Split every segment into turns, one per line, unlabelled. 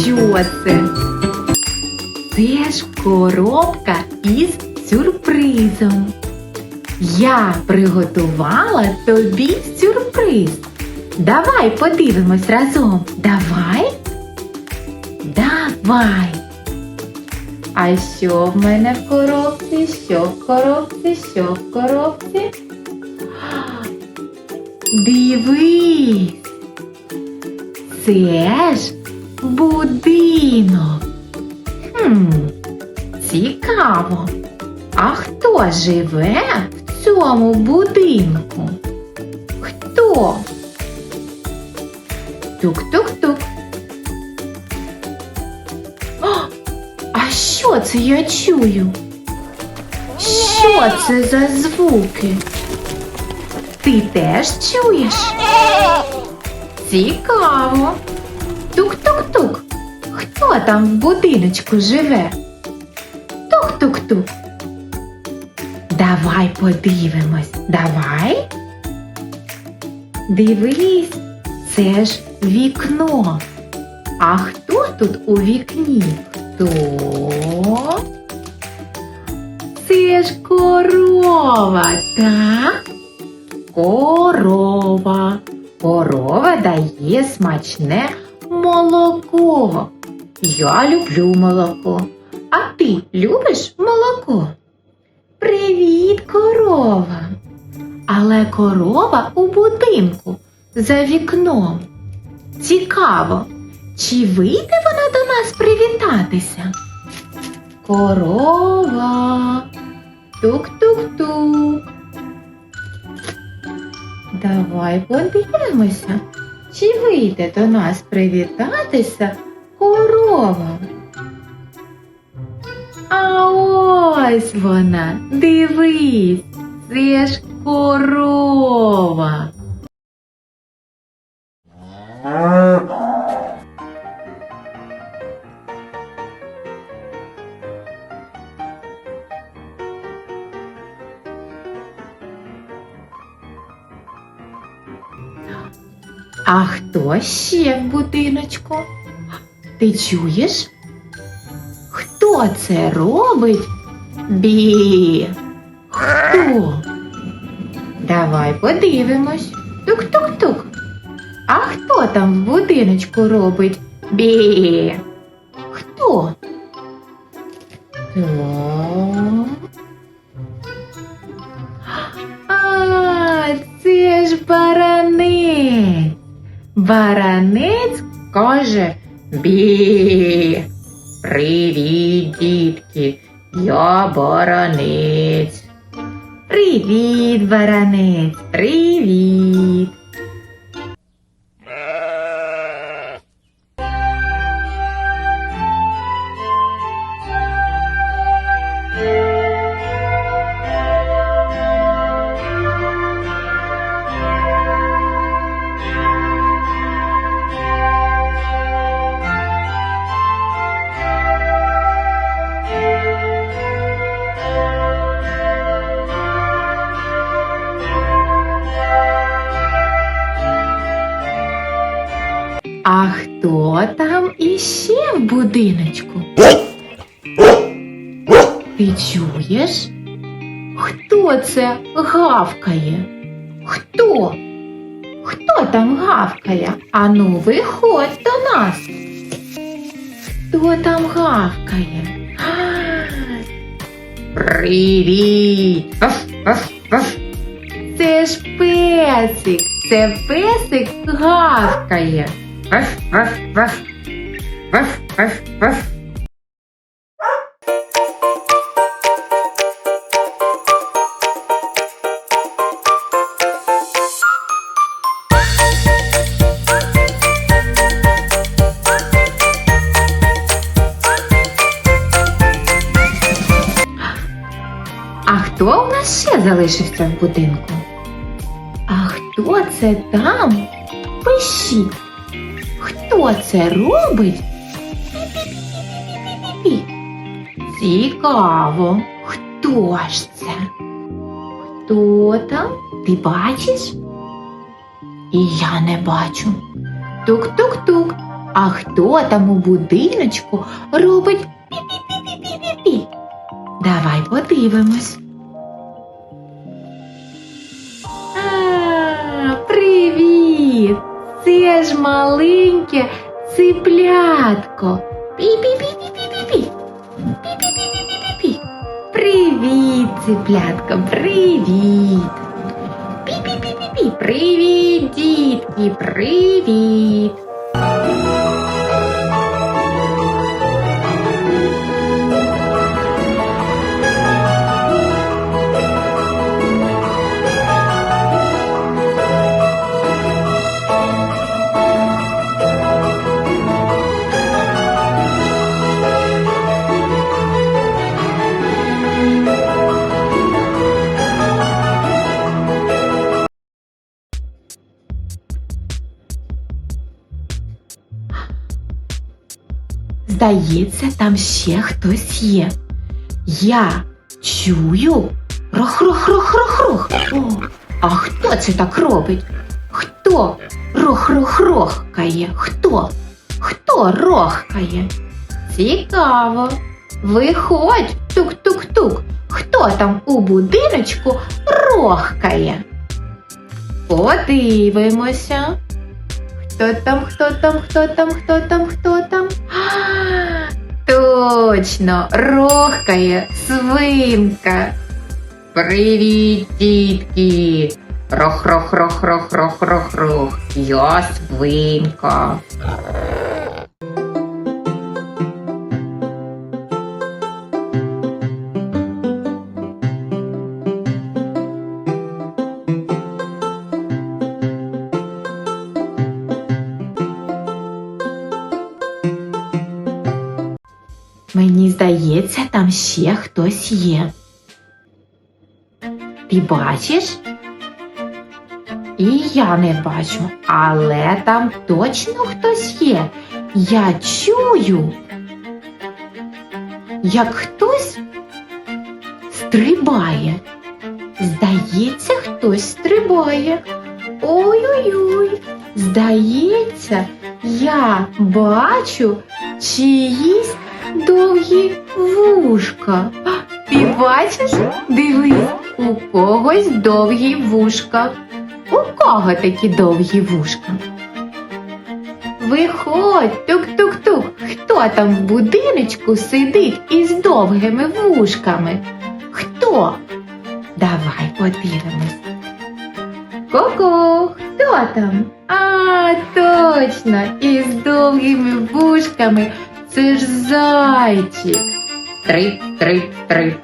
Що це? Це ж коробка із сюрпризом. Я приготувала тобі сюрприз. Давай подивимось разом. Давай. Давай. А що в мене в коробці? Що в коробці? Що в коробці? Дивись. Це ж будинок. Хм, цікаво. А хто живе в цьому будинку? Хто? Тук-тук-тук. А що це я чую? Що це за звуки? Ти теж чуєш? Цікаво. Тук-тук-тук. Хто там в будиночку живе? Тук-тук-тук. Давай подивимось. Давай. Дивись, це ж вікно. А хто тут у вікні? Хто? Це ж корова, так? Корова. Корова дає смачне молоко. Я люблю молоко. А ти любиш молоко? Привіт, корова. Але корова у будинку за вікном. Цікаво, чи вийде вона до нас привітатися? Корова. Тук-тук-тук. Давай подивимося, чи вийде до нас привітатися корова. А ось вона, дивись, це ж корова. А хто ще в будиночку? Ти чуєш? Хто це робить? Бі. Хто? Давай подивимось. Тук-тук-тук. А хто там в будиночку робить? Бі. Баранець каже Бі. Привіт, дітки. Я баранець. Привіт, баранець. Привіт. А хто там іще в будиночку? Ти чуєш? Хто це гавкає? Хто? Хто там гавкає? Ану, виходь до нас. Хто там гавкає? Привіт! Це ж песик. Це песик гавкає. Ваф, ваф, ваф. Ваф, ваф, ваф. А хто у нас ще залишився в будинку? А хто це там? Пишіть. Хто це робить? Цікаво, хто ж це? Хто там? Ти бачиш? І я не бачу. Тук-тук-тук. А хто там у будиночку робить пі-пі-пі-пі-пі-пі? Давай подивимось. Це ж маленьке циплятко. Пі-пі-пі-пі-пі-пі. Пі-пі-пі-пі-пі-пі. Привіт, циплятко, привіт. Пі-пі-пі-пі-пі. Привіт, дітки, привіт. Здається, там ще хтось є. Я чую рох-рох-рох-рох-рох. А хто це так робить? Хто рох-рох-рохкає? Хто? Хто рохкає? Цікаво. Виходь, тук-тук-тук. Хто там у будиночку рохкає? Подивимося. Хто там, хто там, хто там, хто там, хто там? Точно, рохкає свинка. Привіт, дітки. Рох, рох, рох, рох, рох, рох, рох. Я свинка. Здається, там ще хтось є. Ти бачиш? І я не бачу, але там точно хтось є. Я чую, як хтось стрибає. Здається, хтось стрибає. Ой-ой-ой. Здається, я бачу чиїсь довгі вушка. Ти бачиш? Дивись, у когось довгі вушка. У кого такі довгі вушка? Виходь, тук-тук-тук. Хто там в будиночку сидить із довгими вушками? Хто? Давай подивимось. Ко-ко, хто там? А, точно, із довгими вушками. Це ж зайчик. Стрип, стрип, стрип.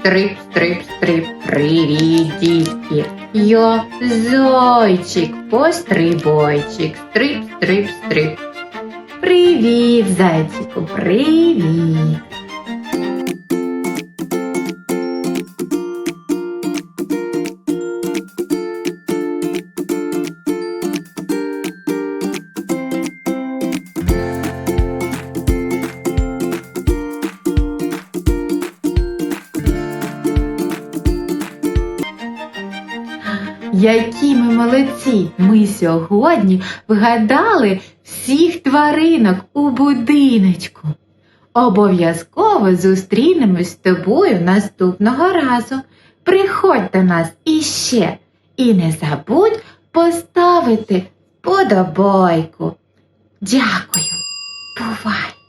Стрип, стрип, стрип. Привіт, дітки. Я зайчик, пострибойчик. Стрип, стрип, стрип. Привіт, зайчику, привіт. Які ми молодці! Ми сьогодні вгадали всіх тваринок у будиночку. Обов'язково зустрінемось з тобою наступного разу. Приходь до нас іще і не забудь поставити подобайку. Дякую. Бувай!